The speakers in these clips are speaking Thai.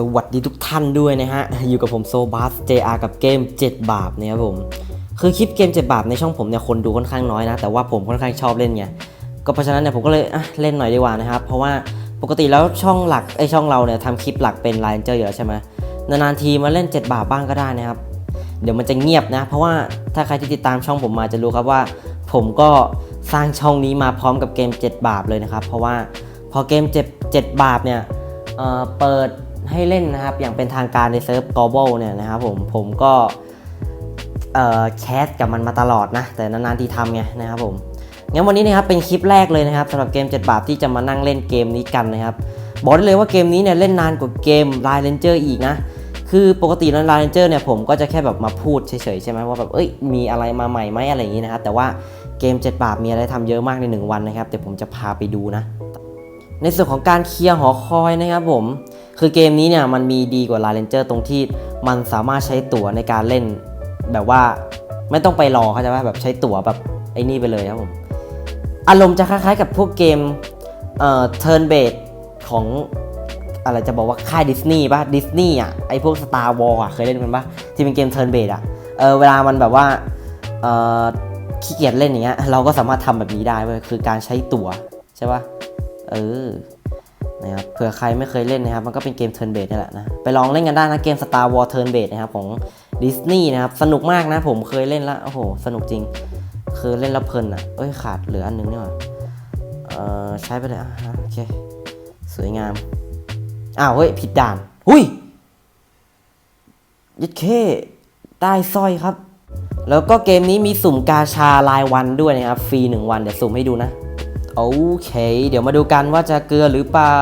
สวัสดีทุกท่านด้วยนะฮะ อยู่กับผมโซบัส JR กับเกม 7 บาปนะครับผม คือคลิปเกม 7 บาปในช่องผมเนี่ยคนดูค่อนข้างน้อยนะ แต่ว่าผมค่อนข้างชอบเล่นไง ก็เพราะฉะนั้นเนี่ยผมก็เลยอะเล่นหน่อยดีกว่านะครับ เพราะว่าปกติแล้วช่องหลักไอช่องเราเนี่ยทำคลิปหลักเป็นไลน์เจอร์อยู่แล้วใช่ไหมนานๆทีมาเล่น 7 บาปบ้างก็ได้นะครับ เดี๋ยวมันจะเงียบนะ เพราะว่าถ้าใครที่ติดตามช่องผมมาจะรู้ครับว่า ผมก็สร้างช่องนี้มาพร้อมกับเกม 7 บาปเลยนะครับ เพราะว่าพอเกม 7 7 บาปเนี่ยเเปิด ให้เล่นนะครับ อย่างเป็นทางการในเซิร์ฟ global เนี่ยนะครับผมผมก็แคสกับมันมาตลอดนะ แต่นานๆทีทำไงนะครับผมงั้นวันนี้นะครับเป็นคลิปแรกเลยนะครับสำหรับเกม 7 บาทที่จะมานั่งเล่นเกมนี้กันนะครับ บอกได้เลยว่าเกมนี้เนี่ยเล่นนานกว่าเกม Line Ranger อีกนะ คือปกติแล้ว Line Ranger เนี่ยผมก็จะแค่แบบมาพูดเฉยๆใช่ไหมว่าแบบเอ้ยมีอะไรมาใหม่ไหมอะไรอย่างนี้นะครับแต่ว่าเกม 7 บาทมีอะไรทำเยอะมากใน 1 วันนะครับเดี๋ยวผมจะพาไปดูนะ ในส่วนของการเคลียร์หอคอยนะครับผม คือเกมนี้เนี่ยมันมีดีกว่า Line Ranger ตรงที่มันสามารถใช้ตั๋วในการเล่น แบบว่าไม่ต้องไปรอเขาใจปะแบบใช้ตั๋วแบบไอ้นี่ไปเลยครับผม อารมณ์จะคล้ายๆกับพวกเกมเอ่อ turn based ของอะไรจะบอกว่าค่ายดิสนีย์ป่ะดิสนีย์อะไอพวก Star Wars อะเคยเล่นกันป่ะที่เป็นเกม turn based อะเออเวลามันแบบว่าเอ่อขี้เกียจเล่นอย่างเงี้ยเราก็สามารถทำแบบนี้ได้เว้ยคือการใช้ตั๋วใช่ป่ะเออ นะครับเผื่อใครไม่เคยเล่นนะครับ มันก็เป็นเกม turn based นี่แหละนะ ไปลองเล่นกันได้นะ เกม Star Wars turn based นะครับของดิสนีย์นะครับ สนุกมากนะผมเคยเล่นแล้วโอ้โห สนุกจริง คือเล่นแล้วเพลินอะ เอ้ย ขาดเหลืออันนึงนี่หว่าเอ่อ ใช้ไปเลยอะโอเค สวยงาม อ้าวเฮ้ย ผิดด่าน หุ้ยยัดเคได้สร้อยครับ แล้วก็เกมนี้มีสุ่มกาชารายวันด้วยนะครับ ฟรี 1 วัน เดี๋ยวสุ่มให้ดูนะ โอเค เดี๋ยวมาดูกันว่าจะเกลือหรือเปล่า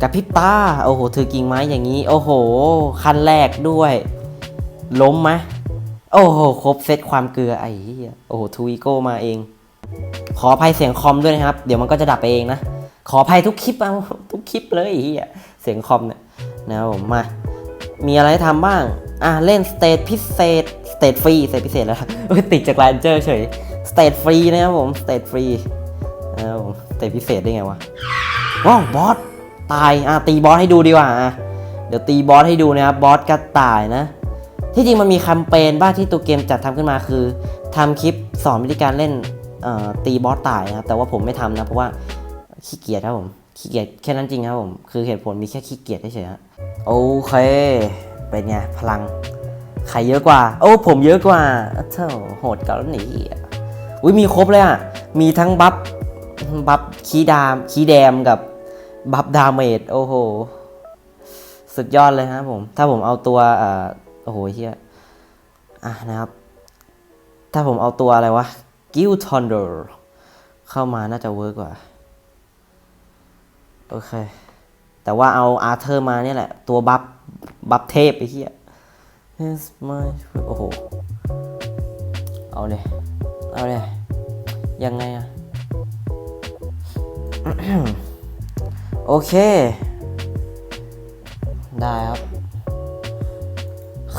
กับพิบตา โอ้โหถือกิ่งไม้อย่างนี้ โอ้โห คันแรกด้วย ล้มไหมโอ้โห ครบเซตความเกลือไอ้เหี้ยโอ้โหทูวิโก้มาเอง ขออภัยเสียงคอมด้วยนะครับ เดี๋ยวมันก็จะดับไปเองนะ ขออภัยทุกคลิปเอาทุกคลิปเลยไอ้เหี้ยเสียงคอมเนี่ยนะผมมา มีอะไรทำบ้าง อะ เล่นสเตทพิเศษสเตทฟรีสเตทพิเศษแล้วเอ้ยติดจากแลนเจอร์เฉยสเตทฟรีนะครับผมสเตทฟรี นะครับผมสเตทพิเศษได้ไงวะว้าวบอสตายอะตีบอสให้ดูดีกว่าอะเดี๋ยวตีบอสให้ดูนะครับบอสกระต่ายนะ ที่จริงมันมีแคมเปญบ้างที่ตัวเกมจัดทำขึ้นมาคือทำคลิปสอนวิธีการเล่นตีบอสตายนะครับแต่ว่าผมไม่ทำนะเพราะว่าขี้เกียจครับผมขี้เกียจแค่นั้นจริงครับผมคือเหตุผลมีแค่ขี้เกียจเฉยๆโอเคเป็นไงพลังใครเยอะกว่า โอ้ผมเยอะกว่าเท่าโหดเกันแล้วหนีอะอุ้ยมีครบเลยอะมีทั้งบัฟ บัฟคีดามคีแดมกับบัฟดาเมจโอ้โห สุดยอดเลยครับผม ถ้าผมเอาตัวเอ่อโอ้โหเฮียอะนะครับ ถ้าผมเอาตัวอะไรวะกิลทอนเดอร์เข้ามาน่าจะเวิร์กกว่า โอเค แต่ว่าเอาอาร์เธอร์มาเนี่ยแหละ ตัวบัฟบัฟเทพไอ้เหี้ย Yes, my โอ้โห เอาเลย เอาเลย ยังไงอะ โอเค ได้ครับ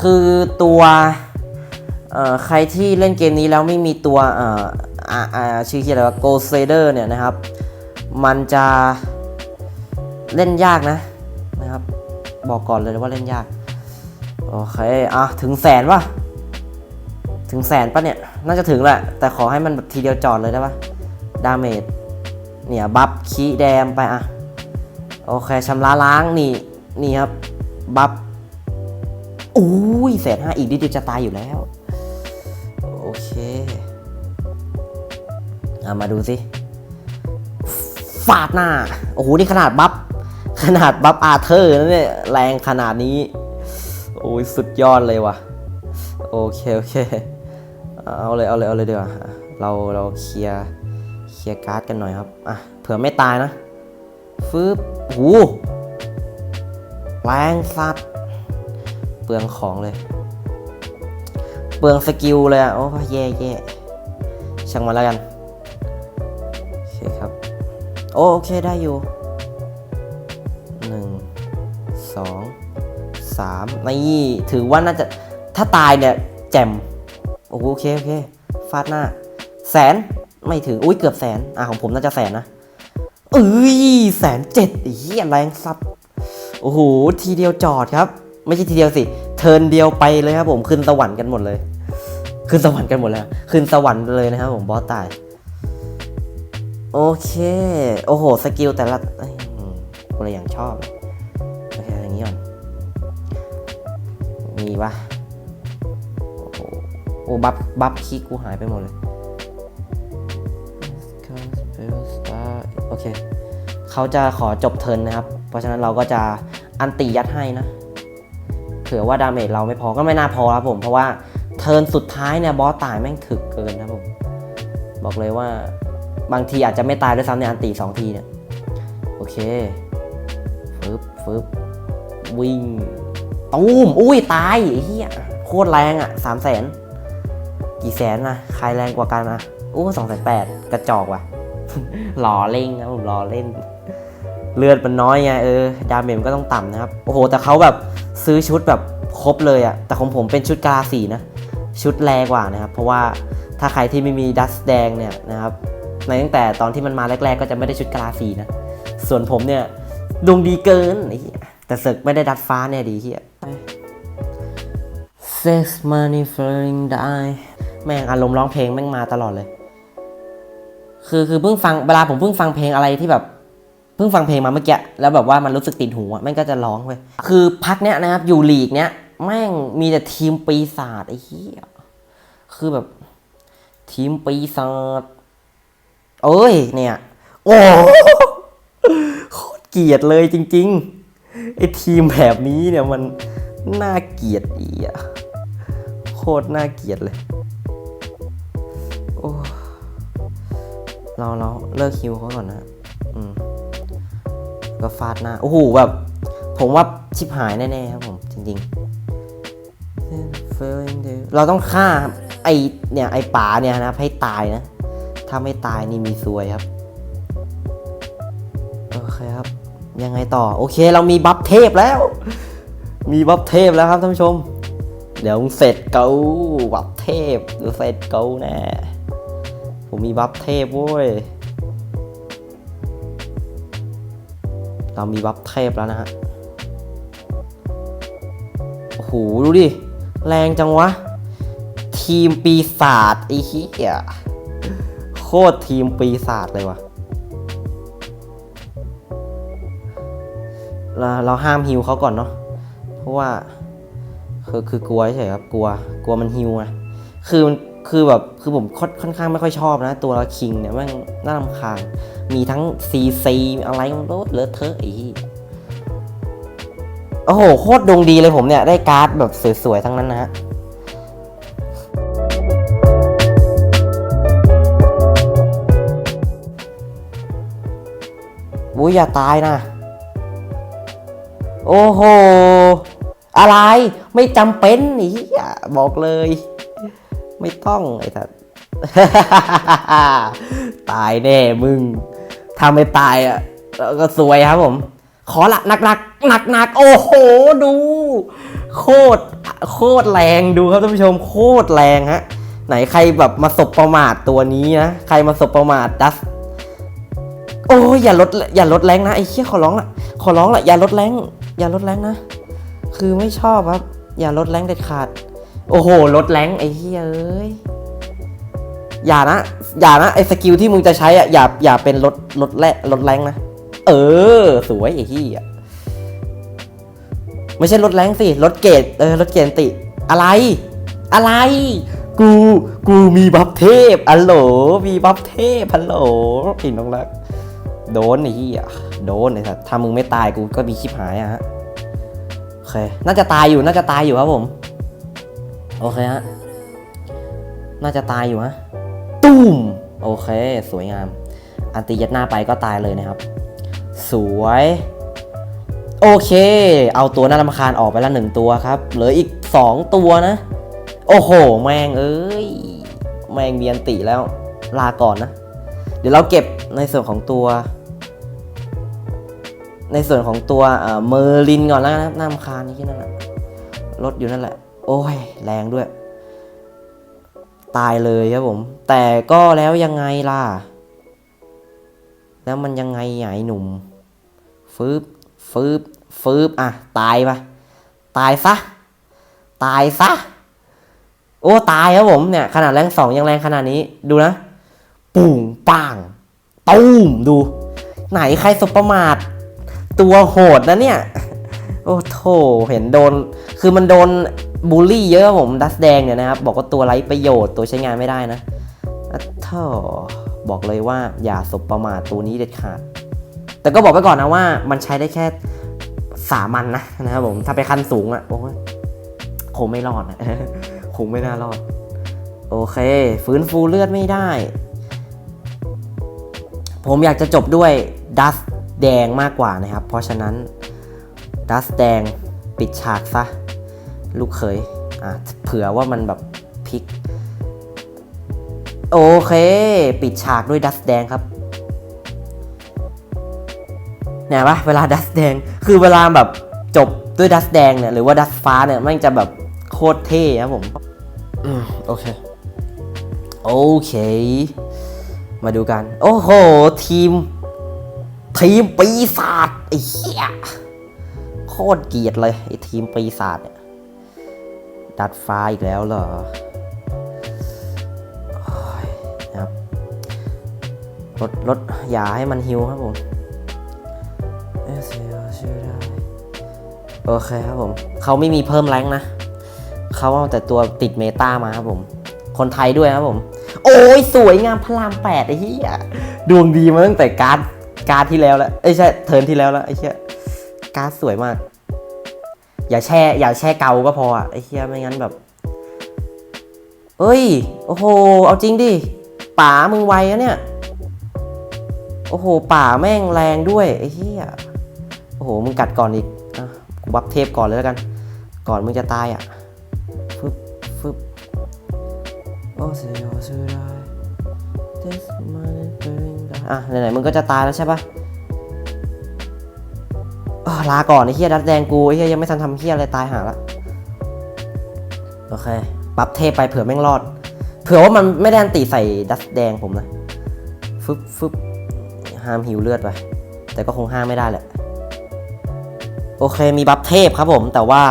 คือตัวใครที่เล่นเกมนี้แล้วไม่มีตัวเอ่ออ่าอ่าชื่อที่อะไรวะ Ghost Rider เนี่ยนะครับ มันจะเล่นยากนะนะครับ บอกก่อนเลยว่าเล่นยาก โอเคอะถึงแสนป่ะถึงแสนป่ะเนี่ย น่าจะถึงแหละ แต่ขอให้มันแบบทีเดียวจอดเลยได้ป่ะดาเมจ เนี่ยบัฟคีแดมไปอะโอเคชำระล้างนี่นี่ครับบัฟอุ้ยแสนห้าอีกนิดเดียวจะตายอยู่แล้ว โอเคเอามาดูสิฟาดหน้า โอ้โห นี่ขนาดบัฟขนาดบัฟอาเธอร์นะเนี่ยแรงขนาดนี้ โอ้ยสุดยอดเลยว่ะ โอเค โอเค เอาเลย เอาเลย เอาเลยดีกว่า เราเราเคลียร์ ลียร์การ์ดกันหน่อยครับ อะ เผื่อไม่ตายนะฟึบโอ้โหแรงสัตว์ เปลืองของเลย เปลืองสกิลเลยอะ โอ้แย่แย่ช่างมาแล้วกัน โอเคครับ โอโอเคได้อยู่หนึ่งสองสามนี่ถือว่าน่าจะ ถ้าตายเนี่ย แจ่ม โอ้โหโอเค โอเค ฟาดหน้า แสน ไม่ถึง อุ้ยเกือบแสน อะของผมน่าจะแสนนะเอ้ยแสนเจ็ดเฮียแรงซับ โอ้โห ทีเดียวจอดครับ ไม่ใช่ทีเดียวสิ เทินเดียวไปเลยครับผมขึ้นสวรรค์กันหมดเลย ขึ้นสวรรค์กันหมดเลยขึ้นสวรรค์เลยนะครับผมบอสตาย โอเค โอ้โห สกิลแต่ละอ้ยอืมกูเลยอย่างชอบโอเคอย่างนี้ก่อน มีปะโอ้โหโอ้บัฟบัฟคีกูหายไปหมดเลย โอเคเขาจะขอจบเทินนะครับ เพราะฉะนั้นเราก็จะอันติยัดให้นะเผื่อว่าดาเมจเราไม่พอก็ไม่น่าพอครับผมเพราะว่าเทินสุดท้ายเนี่ยบอสตายแม่งถึกเกินนะผมบอกเลยว่าบางทีอาจจะไม่ตายด้วยซ้ำในอันติสองทีเนี่ยโอเคฟึบฟึบวิ่งตูมอุ้ยตายเหี้ยโคตรแรงอะสามแสนกี่แสนนะใครแรงกว่ากันนะอู้สองแสนแปดกระจอกว่ะ หล่อเล่งนะผมหล่อเล่น เลือดมันน้อยไงเออดาเมจมันก็ต้องต่ำนะครับ โอ้โห แต่เขาแบบซื้อชุดแบบครบเลยอะแต่ของผมเป็นชุดกาลาสีนะ ชุดแรงกว่านะครับ เพราะว่าถ้าใครที่ไม่มีดัสแดงเนี่ยนะครับในตั้งแต่ตอนที่มันมาแรก ๆ ก็จะไม่ได้ชุดกาลาสีนะ ส่วนผมเนี่ยดวงดีเกินไอ้เหี้ยแต่เสกไม่ได้ดัดฟ้าเนี่ยดีเหี้ย Sex money flowing die แม่งอารมณ์ร้องเพลงแม่งมาตลอดเลย คือคือเพิ่งฟังเวลาผมเพิ่งฟังเพลงอะไรที่แบบเพิ่งฟังเพลงมาเมื่อกี้แล้วแบบว่ามันรู้สึกติดหูอะแม่งก็จะร้องไปคือพักเนี้ยนะครับอยู่ลีกเนี้ยแม่งมีแต่ทีมปีศาจไอ้เหี้ยคือแบบ ทีมปีศาจเอ้ยเนี่ย โอ้โหโคตรเกลียดเลยจริงๆไอ้ทีมแบบนี้เนี่ยมันน่าเกลียดอีอะโคตรน่าเกลียดเลย โอ้ เราเราเลิกคิวเขาก่อนนะอืมก็ฟาดหน้าโอ้โหแบบ ผมว่าชิบหายแน่ๆครับผม จริงๆเราต้องฆ่าไอเนี่ยไอป๋าเนี่ยนะให้ตายนะ ถ้าไม่ตายนี่มีซวยครับโอเคครับ ยังไงต่อ โอเค เรามีบัฟเทพแล้ว มีบัฟเทพแล้วครับท่านผู้ชม เดี๋ยวเสร็จเกาบัฟเทพเดี๋ยวเสร็จเกาแน่ ผมมีบัฟเทพเว้ย เรามีบัฟเทพแล้วนะฮะ โอ้โห ดูดิ แรงจังวะ ทีมปีศาจไอ้เหี้ยโคตรทีมปีศาจเลยวะเราเราห้ามฮิวเขาก่อนเนาะ เพราะว่า คือคือกลัวเฉยครับ กลัว กลัวมันฮิวไง คือมัน คือแบบคือผมค่อนค่อนข้างไม่ค่อยชอบนะ ตัวคิงเนี่ยแม่งน่ารำคาญ มีทั้งซีซีอะไรมันโลดเลอะเทอะอีโอ้โห โคตรดวงดีเลยผมเนี่ย ได้การ์ดแบบสวยๆ ทั้งนั้นนะฮะวุ้ยอย่าตายนะ โอ้โห อะไรไม่จำเป็นนี่บอกเลย ไม่ต้องไอ้สัสตายแน่มึงถ้าไม่ตายอะก็สวยครับผม ขอละหนักหนักหนักหนักโอ้โหดู โคตรโคตรแรงดูครับท่านผู้ชมโคตรแรงฮะ ไหนใครแบบมาสบประมาทตัวนี้นะใครมาสบประมาทดัสโอ้ยอย่าลดอย่าลดแรงนะไอ้เชี่ยขอร้องละขอร้องละอย่าลดแรงอย่าลดแรงนะ คือไม่ชอบครับ อย่าลดแรงเด็ดขาด โอ้โหลดแรงไอ้เหี้ยเอ้ยอย่านะอย่านะไอ้สกิลที่มึงจะใช้อะอย่าอย่าเป็นลดลดแรงลดแรงนะ เออ สวยไอ้เหี้ยไม่ใช่ลดแรงสิลดเกรดเออลดเกรดติ อะไร อะไร กูกูมีบัฟเทพอัลโหลมีบัฟเทพฮัลโหลพี่น้องรักโดนไอ้เหี้ยโดนไอ้สัสถ้ามึงไม่ตายกูก็มีชิบหายอะฮะโอเคน่าจะตายอยู่น่าจะตายอยู่ครับผม โอเคฮะ น่าจะตายอยู่ฮะ ตุ้ม โอเค สวยงาม อันตียัดหน้าไปก็ตายเลยนะครับ สวย โอเค เอาตัวน่ารำคาญออกไปแล้วหนึ่งตัวครับ เหลืออีกสองตัวนะ โอ้โห แมงเอ้ย แมงเมียนติแล้ว ลาก่อนนะ เดี๋ยวเราเก็บในส่วนของตัว ในส่วนของตัวเอ่อเมอร์ลินก่อนแล้วนะครับน้ำคาญนี่แค่นั้นแหละลดอยู่นั่นแหละ โอ้ย แรงด้วย ตายเลยครับผม แต่ก็แล้วยังไงล่ะ แล้วมันยังไงอะไอ้หนุ่ม ฟืบฟืบฟืบอะ ตายปะตายซะ ตายซะ โอ้ ตายครับผมเนี่ย ขนาดแรงสองยังแรงขนาดนี้ ดูนะ ปุ้งปังตูมดู ไหนใครสบประมาท ตัวโหดนะเนี่ย โอ้โถเห็นโดน คือมันโดน บูลลี่เยอะครับผมดัสแดงเนี่ยนะครับ บอกว่าตัวไร้ประโยชน์ตัวใช้งานไม่ได้นะอะโถบอกเลยว่าอย่าสบประมาทตัวนี้เด็ดขาด แต่ก็บอกไปก่อนนะว่ามันใช้ได้แค่สามันนะนะครับผมถ้าไปขั้นสูงอะ่ะโอ้คงไม่รอดนะคงไม่น่ารอด โอเค ฟื้นฟูเลือดไม่ได้ ผมอยากจะจบด้วยดัสแดงมากกว่านะครับ เพราะฉะนั้นดัสแดงปิดฉากซะ ลูกเขยอะเผื่อว่ามันแบบพลิก โอเค ปิดฉากด้วยดัสแดงครับเนี่ยปะเวลาดัสแดง คือเวลาแบบจบด้วยดัสแดงเนี่ย หรือว่าดัสฟ้าเนี่ยมันจะแบบโคตรเท่ครับผมอืมโอเค โอเค มาดูกัน โอ้โห ทีม ทีมปีศาจไอ้เหี้ยโคตรเกลียดเลยไอ้ทีมปีศาจเนี่ย ดัดฟ้าอีกแล้วเหรอนะครับลดลดอย่าให้มันฮิวครับผมโอเคครับผมเขาไม่มีเพิ่มแรงนะเขาเอาแต่ตัวติดเมตามาครับผม คนไทยด้วยครับผม โอ้ยสวยงามพระรามแปดไอ้เหี้ยดวงดีมาตั้งแต่การ์ดการ์ดที่แล้วแล้วไอ้ใช่เทิร์นที่แล้วแล้วไอ้เหี้ยการ์ดสวยมาก อย่าแช่ อย่าแช่เกาก็พออะไอ้เหี้ยไม่งั้นแบบ เอ้ย โอ้โห เอาจริงดิ ป่ามึงไวอะเนี่ย โอ้โห ป่าแม่งแรงด้วย ไอ้เหี้ย โอ้โห มึงกัดก่อนอีกอะกูบัฟเทพก่อนเลยแล้วกัน ก่อนมึงจะตายอะ ฟึบฟึบโอ้เสียโสุดายอะไหนๆมึงก็จะตายแล้วใช่ปะ ลาก่อนไอ้เฮียดัดแดงกูไอ้เฮียยังไม่ทันทำเฮียอะไรตายหาละโอเคปรับเทพไปเผื่อแม่งรอด เผื่อว่ามันไม่ได้อันตีใส่ดัสแดงผมนะฟึบฟึบห้ามหิวเลือดไป แต่ก็คงห้ามไม่ได้แหละ โอเคมีบัฟเทพครับผม แต่ว่า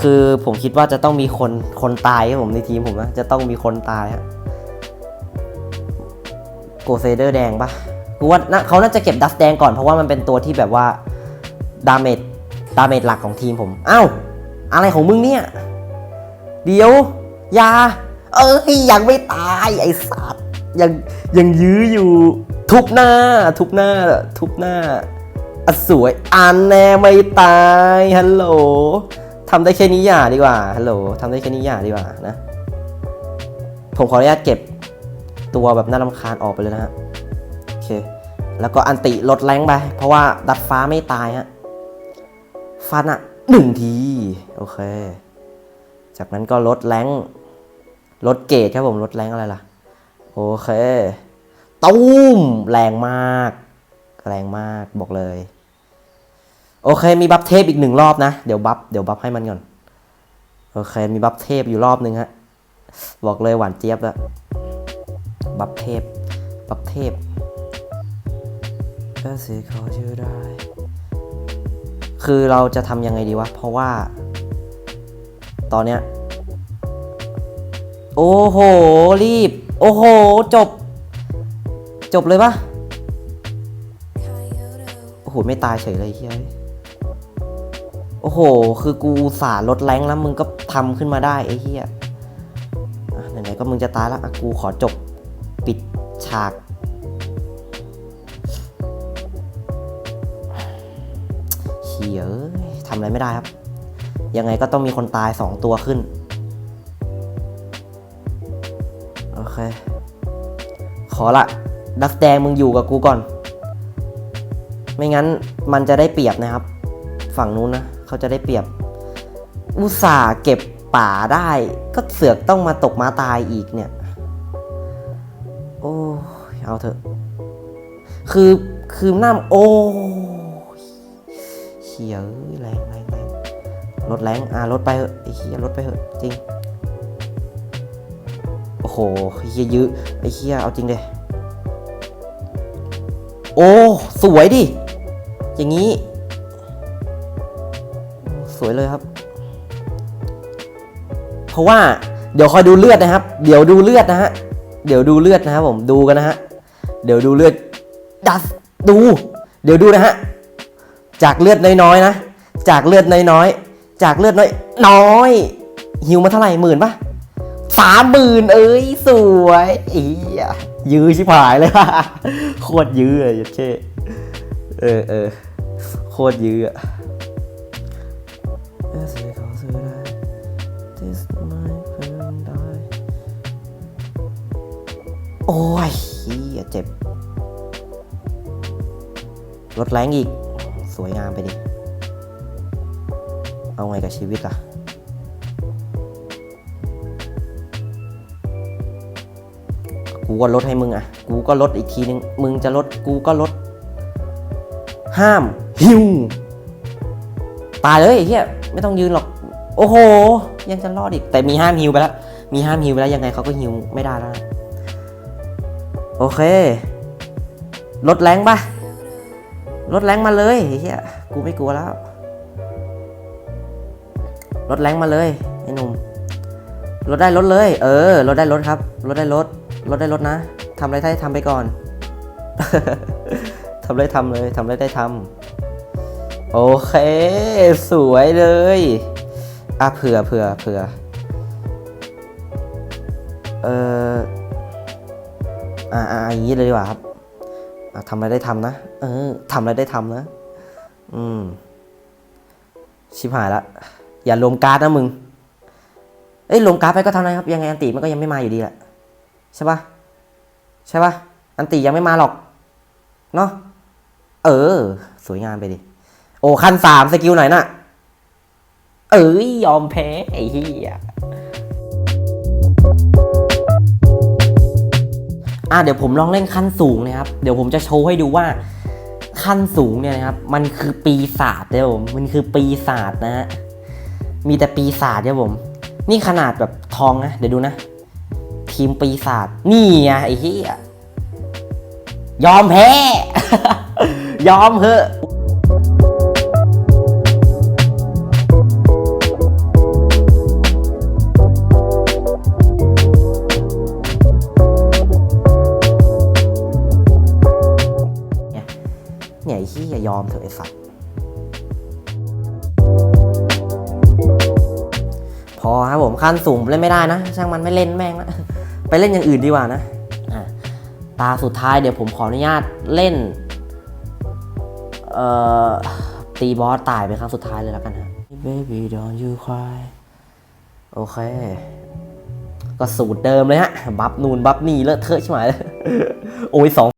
คือผมคิดว่าจะต้องมีคนคนตายครับผมในทีมผมนะจะต้องมีคนตายฮะโกเซเดอร์แดงปะกูว่าน่าเขาน่าจะเก็บดัสแดงก่อนเพราะว่ามันเป็นตัวที่แบบว่า ดาเมจดาเมจหลักของทีมผมอ้าวอะไรของมึงเนี่ย เดี๋ยวยา เอ้ยยังไม่ตายไอ้สัตว์ยังยังยื้ออยู่ทุบหน้า ทุบหน้า ทุบหน้าอสวยอันแน่ไม่ตายฮัลโหลทำได้แค่นี้อย่าดีกว่าฮัลโหลทำได้แค่นี้อย่าดีกว่านะผมขออนุญาตเก็บตัวแบบน่ารำคาญออกไปเลยนะฮะโอเคแล้วก็อันติลดแรงไป เพราะว่าดัดฟ้าไม่ตายฮะ ฟันอะหนึ่งที โอเค จากนั้นก็ลดแรงลดเกรดครับผมลดแรงอะไรล่ะ โอเคตุ้มแรงมาก แรงมากบอกเลย โอเคมีบัฟเทพอีกหนึ่งรอบนะ เดี๋ยวบัฟเดี๋ยวบัฟให้มันก่อน โอเคมีบัฟเทพอยู่รอบหนึ่งฮะ บอกเลยหวานเจี๊ยบแล้วบัฟเทพ บัฟเทพก็สิขอชื่อได้ คือเราจะทำยังไงดีวะ เพราะว่า ตอนเนี้ย โอ้โห รีบ โอ้โห จบ จบเลยปะโอ้โห ไม่ตายเฉยเลยเฮ้ยโอ้โห คือกูสาลดแรงแล้วมึงก็ทำขึ้นมาได้ไอ้เหี้ยไหนๆก็มึงจะตายแล้วอะกูขอจบปิดฉาก เยเอ้ยทำอะไรไม่ได้ครับ ยังไงก็ต้องมีคนตายสองตัวขึ้น โอเค ขอละดักแดงมึงอยู่กับกูก่อน ไม่งั้นมันจะได้เปรียบนะครับ ฝั่งนู้นนะ เขาจะได้เปรียบ อุตส่าห์เก็บป่าได้ ก็เสือกต้องมาตกมาตายอีกเนี่ย โอ้เอาเถอะ คือ คือน้ำโอ้ ขียเอ้ยแรงแรงแรงลดแรงอะลดไปเถอะไอ้เฮียลดไปเถอะจริง โอ้โหเฮียยื้อไอ้เฮียเอาจริงเลยโอ้สวยดิ อย่างนี้ สวยเลยครับ เพราะว่าเดี๋ยวคอยดูเลือดนะครับ เดี๋ยวดูเลือดนะฮะ เดี๋ยวดูเลือดนะครับผม ดูกันนะฮะ เดี๋ยวดูเลือดดัสดู เดี๋ยวดูนะฮะ จากเลือดน้อยๆนะ จากเลือดน้อยๆ จากเลือดน้อยน้อย หิวมาเท่าไหร่หมื่นปะสามหมื่นเอ้ยสวยอียยื้อชิบหายเลยโคตรยื้อเลยเช่เออเออโคตรยื้ออะโอ้ยเฮียเจ็บ ลดแรงอีก สวยงามไปดิ เอาไงกับชีวิตล่ะ กูก็ลดให้มึงอะ กูก็ลดอีกทีนึง มึงจะลดกูก็ลด ห้าม หิวตายเลยไอ้เฮียไม่ต้องยืนหรอก โอ้โห ยังจะรอดอีก แต่มีห้ามฮิวไปแล้ว มีห้ามฮิวไปแล้วยังไงเขาก็ฮิวไม่ได้แล้วนะโอเค ลดแรงปะ ลดแรงมาเลยเฮียกูไม่กลัวแล้ว ลดแรงมาเลยไอ้หนุ่มลดได้ลดเลย เออลดได้ลดครับลดได้ลดลดได้ลดนะทำอะไรได้ทำไปก่อนทำอะไรทำเลยทำอะไรได้ทำโอเค สวยเลยอะเผื่อเผื่อเผื่อเอออ่าอ่าอย่างนี้เลยดีกว่าครับทำอะไรได้ทำนะ เออทำอะไรได้ทำนะ อืม ชิบหายละ อย่าลงการ์ดนะมึง เอ้ยลงการ์ดไปก็ทำไงครับ ยังไงอันติมันก็ยังไม่มาอยู่ดีแหละใช่ปะใช่ปะอันติยังไม่มาหรอก เนาะเออ สวยงามไปดิ โอ้คันสามสกิลไหนน่ะ เอ้ยยอมแพ้ไอ้เหี้ยอะเดี๋ยวผมลองเล่นขั้นสูงนะครับ เดี๋ยวผมจะโชว์ให้ดูว่า ขั้นสูงเนี่ยนะครับ มันคือปีศาจเนี่ยผมมันคือปีศาจนะฮะมีแต่ปีศาจเนี่ยผม นี่ขนาดแบบทองนะ เดี๋ยวดูนะ ทีมปีศาจนี่ไงไอ้เหี้ยยอมแพ้ ยอมเหอะ ยไอ้ที่ยอมเถอะไอ้สัตว์พอครับผมขั้นสูงเล่นไม่ได้นะ ช่างมันไม่เล่นแม่งละไปเล่นอย่างอื่นดีกว่านะอะตาสุดท้ายเดี๋ยวผมขออนุญาตเล่นเอ่อตีบอสตายเป็นครั้งสุดท้ายเลยแล้วกันฮะ Baby don't you cry โอเค ก็สูตรเดิมเลยฮะ บัฟนูนบัฟนี่เลอะเทอะใช่ไหมโอ้ยสอง